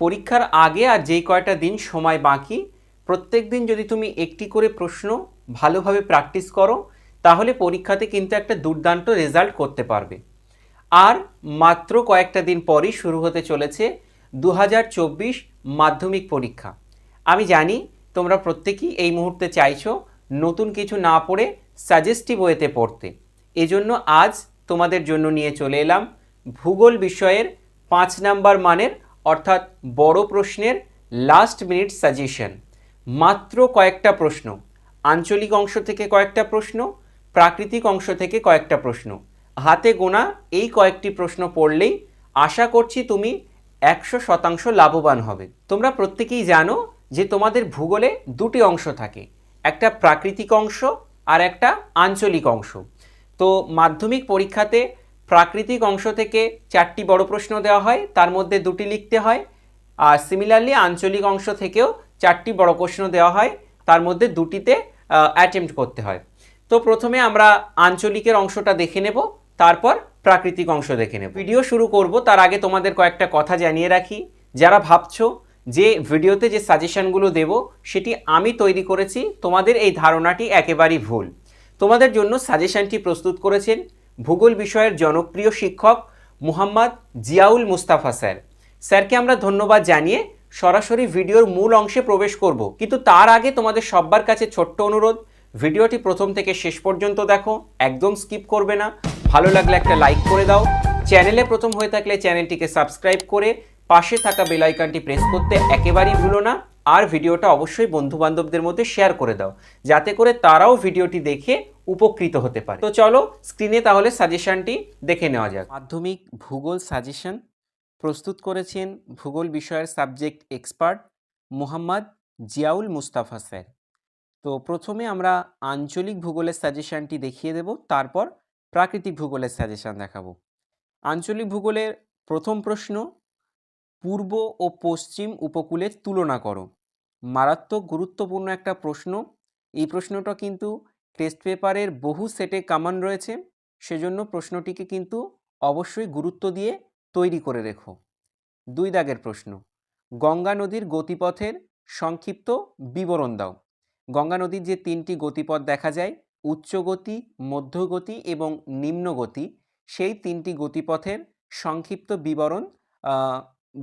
পরীক্ষার আগে আর যেই কয়টা দিন সময় বাকি, প্রত্যেক দিন যদি তুমি একটি করে প্রশ্ন ভালোভাবে প্র্যাকটিস করো, তাহলে পরীক্ষাতে কিন্তু একটা দুর্দান্ত রেজাল্ট করতে পারবে। আর মাত্র কয়েকটা দিন পরই শুরু হতে চলেছে দু হাজার চব্বিশ মাধ্যমিক পরীক্ষা। আমি জানি তোমরা প্রত্যেকেই এই মুহূর্তে চাইছো নতুন কিছু না পড়ে সাজেস্টিভ ওয়েতে পড়তে। এজন্য আজ তোমাদের জন্য নিয়ে চলে এলাম ভূগোল বিষয়ের পাঁচ নাম্বার মানের অর্থাৎ বড় প্রশ্নের লাস্ট মিনিট সাজেশন মাত্র কয়েকটা প্রশ্ন। আঞ্চলিক অংশ থেকে কয়েকটা প্রশ্ন, প্রাকৃতিক অংশ থেকে কয়েকটা প্রশ্ন। হাতে গোনা এই কয়েকটি প্রশ্ন পড়লেই আশা করছি তুমি একশো শতাংশ লাভবান হবে। তোমরা প্রত্যেকেই জানো যে তোমাদের ভূগোলে দুটি অংশ থাকে, একটা প্রাকৃতিক অংশ আর একটা আঞ্চলিক অংশ। তো মাধ্যমিক পরীক্ষাতে প্রাকৃতিক অংশ থেকে চারটি বড় প্রশ্ন দেওয়া হয়, তার মধ্যে দুটি লিখতে হয়, আর সিমিলারলি আঞ্চলিক অংশ থেকেও চারটি বড় প্রশ্ন দেওয়া হয়, তার মধ্যে দুটিতে অ্যাটেম্প্ট করতে হয়। তো প্রথমে আমরা আঞ্চলিকের অংশটা দেখে নেব, তারপর প্রাকৃতিক অংশ দেখে নেব। ভিডিও শুরু করব, তার আগে তোমাদের কয়েকটা কথা জানিয়ে রাখি। যারা ভাবছ যে ভিডিওতে যে সাজেশনগুলো দেব, সেটি আমি তৈরি করেছি, তোমাদের এই ধারণাটি একেবারেই ভুল। তোমাদের জন্য সাজেশনটি প্রস্তুত করেছেন ভূগোল বিষয়ের জনপ্রিয় শিক্ষক মুহাম্মদ জিয়াউল মুস্তাফা স্যার। স্যারকে আমরা ধন্যবাদ জানিয়ে সরাসরি ভিডিওর মূল অংশে প্রবেশ করব। কিন্তু তার আগে তোমাদের সব্বার কাছে ছোট্ট অনুরোধ, ভিডিওটি প্রথম থেকে শেষ পর্যন্ত দেখো, একদম স্কিপ করবে না। ভালো লাগলে একটা লাইক করে দাও। চ্যানেলে প্রথম হয়ে থাকলে চ্যানেলটিকে সাবস্ক্রাইব করে পাশে থাকা বেলাইকানটি প্রেস করতে একেবারেই ভুলো না। আর ভিডিওটা অবশ্যই বন্ধু বান্ধবদের মধ্যে শেয়ার করে দাও। যাতে করে তারাও ভিডিওটি দেখে উপকৃত হতে পারে। তো চলো স্ক্রিনে তাহলে সাজেশনটি দেখে নেওয়া যাক। মাধ্যমিক ভূগোল সাজেশন প্রস্তুত করেছেন ভূগোল বিষয়ের subject expert Mohammad Ziaul Mustafa sir. তো প্রথমে আমরা আঞ্চলিক ভূগোলের সাজেশনটি দেখিয়ে দেব, তারপর প্রাকৃতিক ভূগোলের সাজেশন দেখাবো। আঞ্চলিক ভূগোলের প্রথম প্রশ্ন, পূর্ব ও পশ্চিম উপকূলের তুলনা করো। মারাত্মক গুরুত্বপূর্ণ একটা প্রশ্ন। এই প্রশ্নটা কিন্তু টেস্ট পেপারের বহু সেটে কামান রয়েছে, সেজন্য প্রশ্নটিকে কিন্তু অবশ্যই গুরুত্ব দিয়ে তৈরি করে রেখো। দুই দাগের প্রশ্ন, গঙ্গা নদীর গতিপথের সংক্ষিপ্ত বিবরণ দাও। গঙ্গা নদীর যে তিনটি গতিপথ দেখা যায়, উচ্চ গতি মধ্যগতি এবং নিম্ন গতি, সেই তিনটি গতিপথের সংক্ষিপ্ত বিবরণ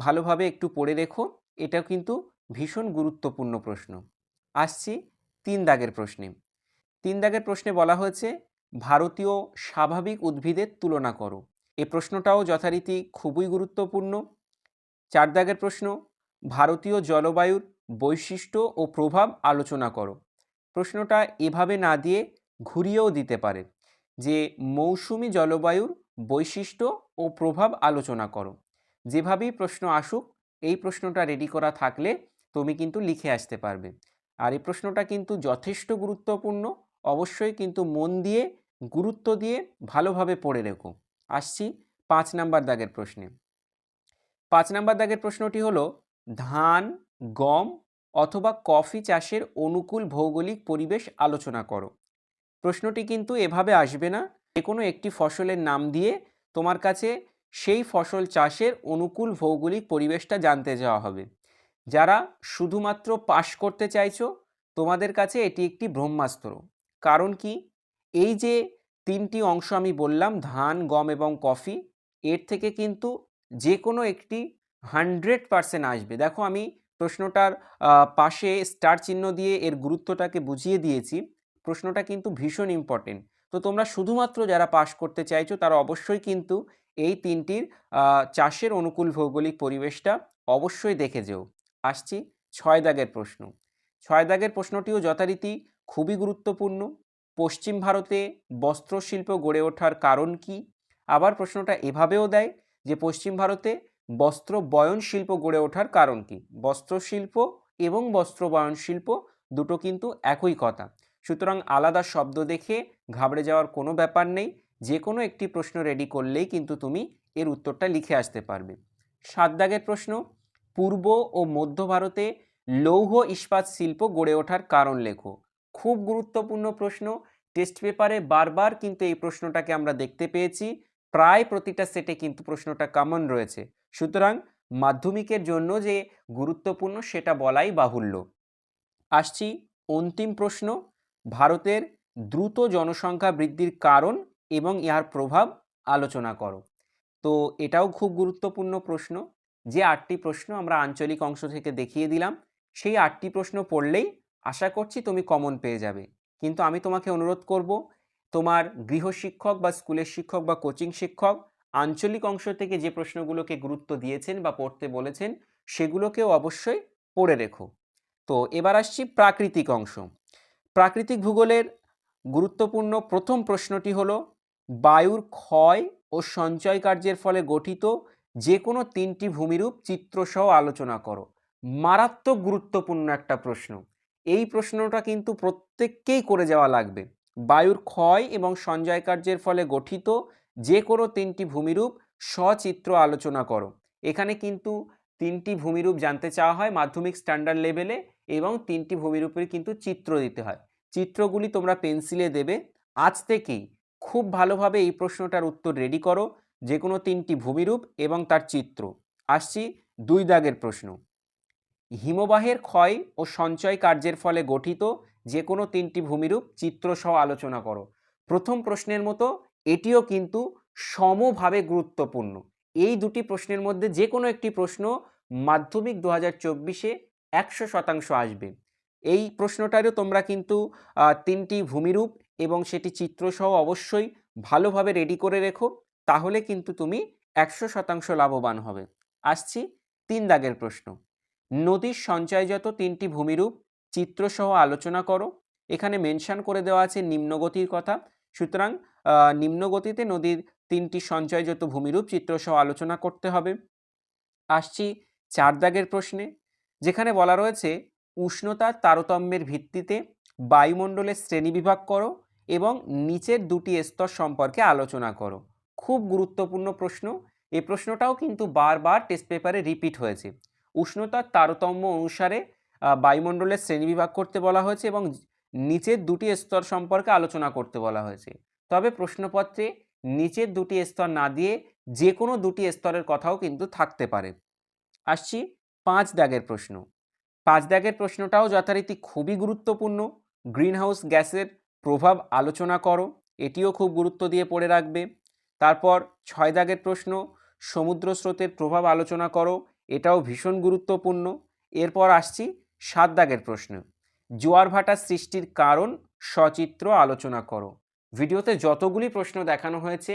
ভালোভাবে একটু পড়ে রেখো, এটাও কিন্তু ভীষণ গুরুত্বপূর্ণ প্রশ্ন। আসছি তিন দাগের প্রশ্নে। তিন দাগের প্রশ্নে বলা হয়েছে, ভারতীয় স্বাভাবিক উদ্ভিদের তুলনা করো। এই প্রশ্নটাও যথারীতি খুবই গুরুত্বপূর্ণ। চার দাগের প্রশ্ন, ভারতীয় জলবায়ুর বৈশিষ্ট্য ও প্রভাব আলোচনা করো। প্রশ্নটা এভাবে না দিয়ে ঘুরিয়েও দিতে পারে, যে মৌসুমি জলবায়ুর বৈশিষ্ট্য ও প্রভাব আলোচনা করো। যেভাবেই প্রশ্ন আসুক, এই প্রশ্নটা রেডি করা থাকলে তুমি কিন্তু লিখে আসতে পারবে। আর এই প্রশ্নটা কিন্তু যথেষ্ট গুরুত্বপূর্ণ। অবশ্যই কিন্তু মন দিয়ে, গুরুত্ব দিয়ে ভালোভাবে পড়ে রেখো। আসছি পাঁচ নাম্বার দাগের প্রশ্নে। পাঁচ নাম্বার দাগের প্রশ্নটি হলো, ধান, গম অথবা কফি চাষের অনুকূল ভৌগোলিক পরিবেশ আলোচনা করো। প্রশ্নটি কিন্তু এভাবে আসবে না যে কোনো একটি ফসলের নাম দিয়ে তোমার কাছে সেই ফসল চাষের অনুকূল ভৌগোলিক পরিবেশটা জানতে যাওয়া হবে। যারা শুধুমাত্র পাশ করতে চাইছো, তোমাদের কাছে এটি একটি ব্রহ্মাস্ত্র। কারণ কি? এই যে তিনটি অংশ আমি বললাম, ধান, গম এবং কফি, এর থেকে কিন্তু যে কোনো একটি হান্ড্রেড পারসেন্ট আসবে। দেখো, আমি প্রশ্নটার পাশে স্টার চিহ্ন দিয়ে এর গুরুত্বটাকে বুঝিয়ে দিয়েছি। প্রশ্নটা কিন্তু ভীষণ ইম্পর্টেন্ট। তো তোমরা শুধুমাত্র যারা পাশ করতে চাইছো, তারা অবশ্যই কিন্তু এই তিনটির চাষের অনুকূল ভৌগোলিক পরিবেশটা অবশ্যই দেখে যেও। আসছি ছয় দাগের প্রশ্ন। ছয় দাগের প্রশ্নটিও যথারীতি খুবই গুরুত্বপূর্ণ। পশ্চিম ভারতে বস্ত্রশিল্প গড়ে ওঠার কারণ কি? আবার প্রশ্নটা এভাবেও দেয় যে, পশ্চিম ভারতে বস্ত্র বয়ন শিল্প গড়ে ওঠার কারণ কি? বস্ত্রশিল্প এবং বস্ত্র বয়ন শিল্প দুটো কিন্তু একই কথা। সুতরাং আলাদা শব্দ দেখে ঘাবড়ে যাওয়ার কোনো ব্যাপার নেই। যে কোনো একটি প্রশ্ন রেডি করলেই কিন্তু তুমি এর উত্তরটা লিখে আসতে পারবে। সাত দাগের প্রশ্ন, পূর্ব ও মধ্য ভারতে লৌহ ইস্পাত শিল্প গড়ে ওঠার কারণ লেখো। খুব গুরুত্বপূর্ণ প্রশ্ন। টেস্ট পেপারে বারবার কিন্তু এই প্রশ্নটাকে আমরা দেখতে পেয়েছি। প্রায় প্রতিটা সেটে কিন্তু প্রশ্নটা কমন রয়েছে। সুতরাং মাধ্যমিকের জন্য যে গুরুত্বপূর্ণ সেটা বলাই বাহুল্য। আসছি অন্তিম প্রশ্ন। ভারতের দ্রুত জনসংখ্যা বৃদ্ধির কারণ এবং ইহার প্রভাব আলোচনা করো। তো এটাও খুব গুরুত্বপূর্ণ প্রশ্ন। যে আটটি প্রশ্ন আমরা আঞ্চলিক অংশ থেকে দেখিয়ে দিলাম, সেই আটটি প্রশ্ন পড়লেই আশা করছি তুমি কমন পেয়ে যাবে। কিন্তু আমি তোমাকে অনুরোধ করব, তোমার গৃহশিক্ষক বা স্কুলের শিক্ষক বা কোচিং শিক্ষক আঞ্চলিক অংশ থেকে যে প্রশ্নগুলোকে গুরুত্ব দিয়েছেন বা পড়তে বলেছেন, সেগুলোকেও অবশ্যই পড়ে রেখো। তো এবার আসছি প্রাকৃতিক অংশ। প্রাকৃতিক ভূগোলের গুরুত্বপূর্ণ প্রথম প্রশ্নটি হল, বায়ুর ক্ষয় ও সঞ্চয় কার্যের ফলে গঠিত যে কোনো তিনটি ভূমিরূপ চিত্রসহ আলোচনা করো। মারাত্মক গুরুত্বপূর্ণ একটা প্রশ্ন। এই প্রশ্নটা কিন্তু প্রত্যেককেই করে যাওয়া লাগবে। বায়ুর ক্ষয় এবং সঞ্জয় কার্যের ফলে গঠিত যে কোনো তিনটি ভূমিরূপ সচিত্র আলোচনা করো। এখানে কিন্তু তিনটি ভূমিরূপ জানতে চাওয়া হয় মাধ্যমিক স্ট্যান্ডার্ড লেভেলে এবং তিনটি ভূমিরূপের কিন্তু চিত্র দিতে হয়। চিত্রগুলি তোমরা পেন্সিলে দেবে। আজ থেকেই খুব ভালোভাবে এই প্রশ্নটার উত্তর রেডি করো যে কোনো তিনটি ভূমিরূপ এবং তার চিত্র। আসছি দুই দাগের প্রশ্ন। হিমবাহের ক্ষয় ও সঞ্চয় কার্যের ফলে গঠিত যে কোনো তিনটি ভূমিরূপ চিত্রসহ আলোচনা করো। প্রথম প্রশ্নের মতো এটিও কিন্তু সমভাবে গুরুত্বপূর্ণ। এই দুটি প্রশ্নের মধ্যে যে কোনো একটি প্রশ্ন মাধ্যমিক দু হাজার চব্বিশে একশো শতাংশ আসবে। এই প্রশ্নটারও তোমরা কিন্তু তিনটি ভূমিরূপ এবং সেটি চিত্রসহ অবশ্যই ভালোভাবে রেডি করে রেখো, তাহলে কিন্তু তুমি একশো শতাংশ লাভবান হবে। আসছি তিন দাগের প্রশ্ন। নদীর সঞ্চয়জাত তিনটি ভূমিরূপ চিত্রসহ আলোচনা করো। এখানে মেনশন করে দেওয়া আছে নিম্নগতির কথা। সুতরাং নিম্নগতিতে নদীর তিনটি সঞ্চয়জাত ভূমিরূপ চিত্রসহ আলোচনা করতে হবে। আসছি চার দাগের প্রশ্নে, যেখানে বলা রয়েছে উষ্ণতার তারতম্যের ভিত্তিতে বায়ুমণ্ডলের শ্রেণীবিভাগ করো এবং নিচের দুটি স্তর সম্পর্কে আলোচনা করো। খুব গুরুত্বপূর্ণ প্রশ্ন। এই প্রশ্নটাও কিন্তু বারবার টেস্ট পেপারে রিপিট হয়েছে। উষ্ণতার তারতম্য অনুসারে বায়ুমণ্ডলের শ্রেণীবিভাগ করতে বলা হয়েছে এবং নিচের দুটি স্তর সম্পর্কে আলোচনা করতে বলা হয়েছে। তবে প্রশ্নপত্রে নিচের দুটি স্তর না দিয়ে যে কোনো দুটি স্তরের কথাও কিন্তু থাকতে পারে। আসছি পাঁচ দাগের প্রশ্ন। পাঁচ দাগের প্রশ্নটাও যথারীতি খুবই গুরুত্বপূর্ণ। গ্রিনহাউস গ্যাসের প্রভাব আলোচনা করো, এটিও খুব গুরুত্ব দিয়ে পড়ে রাখবে। তারপর ছয় দাগের প্রশ্ন, সমুদ্র স্রোতের প্রভাব আলোচনা করো এটাও ভীষণ গুরুত্বপূর্ণ। এরপর আসছি সাত দাগের প্রশ্ন। জোয়ার ভাটা সৃষ্টির কারণ সচিত্র আলোচনা করো। ভিডিওতে যতগুলি প্রশ্ন দেখানো হয়েছে,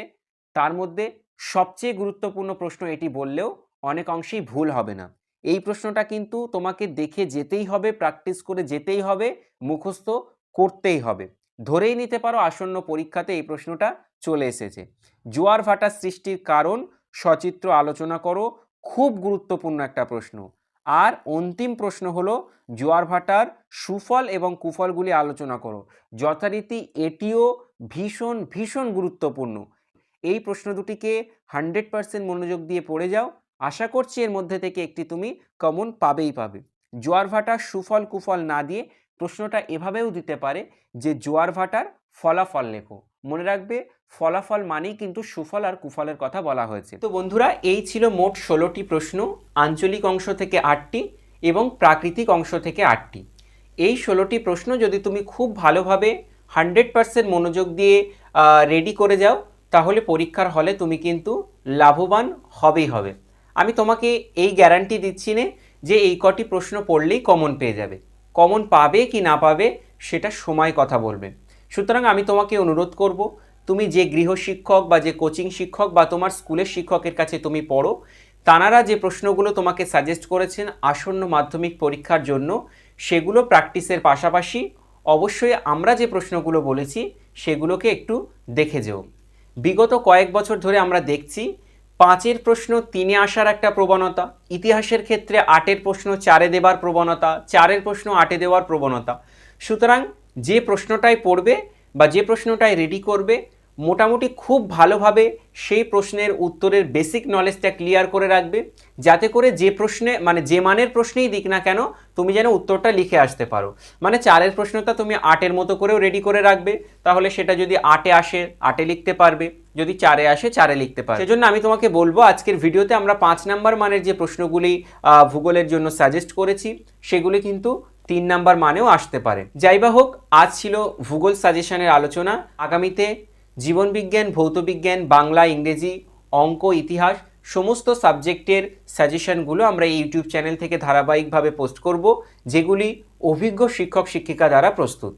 তার মধ্যে সবচেয়ে গুরুত্বপূর্ণ প্রশ্ন এটি বললেও অনেক অংশেই ভুল হবে না। এই প্রশ্নটা কিন্তু তোমাকে দেখে যেতেই হবে, প্র্যাকটিস করে যেতেই হবে, মুখস্থ করতেই হবে। ধরেই নিতে পারো আসন্ন পরীক্ষাতে এই প্রশ্নটা চলে এসেছে। জোয়ার ভাটার সৃষ্টির কারণ সচিত্র আলোচনা করো খুব গুরুত্বপূর্ণ একটা প্রশ্ন। আর অন্তিম প্রশ্ন হলো, জোয়ার ভাটার সুফল এবং কুফলগুলি আলোচনা করো। যথারীতি এটিও ভীষণ ভীষণ গুরুত্বপূর্ণ। এই প্রশ্ন দুটিকে হান্ড্রেড পার্সেন্ট মনোযোগ দিয়ে পড়ে যাও। আশা করছি এর মধ্যে থেকে একটি তুমি কমন পাবেই পাবে। জোয়ার ভাটার সুফল, কুফল না দিয়ে প্রশ্নটা এভাবেও দিতে পারে যে, জোয়ার ভাটার ফলাফল লেখো। মনে রাখবে ফলাফল মানেই কিন্তু সুফল আর কুফলের কথা বলা হয়েছে। তো বন্ধুরা, এই ছিল মোট ষোলোটি প্রশ্ন, আঞ্চলিক অংশ থেকে আটটি এবং প্রাকৃতিক অংশ থেকে আটটি। এই ষোলোটি প্রশ্ন যদি তুমি খুব ভালোভাবে হান্ড্রেড পার্সেন্ট মনোযোগ দিয়ে রেডি করে যাও, তাহলে পরীক্ষার হলে তুমি কিন্তু লাভবান হবেই হবে। আমি তোমাকে এই গ্যারান্টি দিচ্ছি না যে এই কটি প্রশ্ন পড়লেই কমন পেয়ে যাবে। কমন পাবে কি না পাবে, সেটা সময় কথা বলবে। সুতরাং আমি তোমাকে অনুরোধ করব তুমি যে গৃহ শিক্ষক বা যে কোচিং শিক্ষক বা তোমার স্কুলের শিক্ষকের কাছে তুমি পড়ো, তানারা যে প্রশ্নগুলো তোমাকে সাজেস্ট করেছেন আসন্ন মাধ্যমিক পরীক্ষার জন্য, সেগুলো প্র্যাকটিসের পাশাপাশি অবশ্যই আমরা যে প্রশ্নগুলো বলেছি, সেগুলোকে একটু দেখে যেও। বিগত কয়েক বছর ধরে আমরা দেখছি, পাঁচের প্রশ্ন তিনে আসার একটা প্রবণতা, ইতিহাসের ক্ষেত্রে আটের প্রশ্ন চারে দেবার প্রবণতা, চারের প্রশ্ন আটে দেওয়ার প্রবণতা। সুতরাং যে প্রশ্নটাই পড়বে বা যে প্রশ্নটাই রেডি করবে মোটামুটি খুব ভালোভাবে সেই প্রশ্নের উত্তরের বেসিক নলেজটা ক্লিয়ার করে রাখবে। যাতে করে যে প্রশ্নে মানে যে মানের প্রশ্নেই দিক না কেন, তুমি যেন উত্তরটা লিখে আসতে পারো। মানে চারের প্রশ্নটা তুমি আটের মতো করেও রেডি করে রাখবে। তাহলে সেটা যদি আটে আসে, আটে লিখতে পারবে। যদি চারে আসে, চারে লিখতে পারে সেজন্য আমি তোমাকে বলব, আজকের ভিডিওতে আমরা পাঁচ নাম্বার মানের যে প্রশ্নগুলি ভূগোলের জন্য সাজেস্ট করেছি, সেগুলি কিন্তু তিন নাম্বার মানেও আসতে পারে। যাই হোক, আজ ছিল ভূগোল সাজেশনের আলোচনা। আগামীতে জীবনবিজ্ঞান, ভৌতবিজ্ঞান, বাংলা, ইংরেজি, অঙ্ক, ইতিহাস সমস্ত সাবজেক্টের সাজেশনগুলো আমরা এই ইউটিউব চ্যানেল থেকে ধারাবাহিকভাবে পোস্ট করব, যেগুলি অভিজ্ঞ শিক্ষক, শিক্ষিকা দ্বারা প্রস্তুত।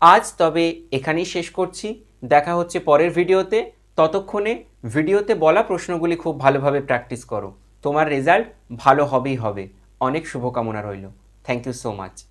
আজ তবে এখানেই শেষ করছি। দেখা হচ্ছে পরের ভিডিওতে। ততক্ষণে ভিডিওতে বলা প্রশ্নগুলি খুব ভালোভাবে প্র্যাকটিস করো। তোমার রেজাল্ট ভালো হবেই হবে। অনেক শুভকামনা রইল। Thank you so much.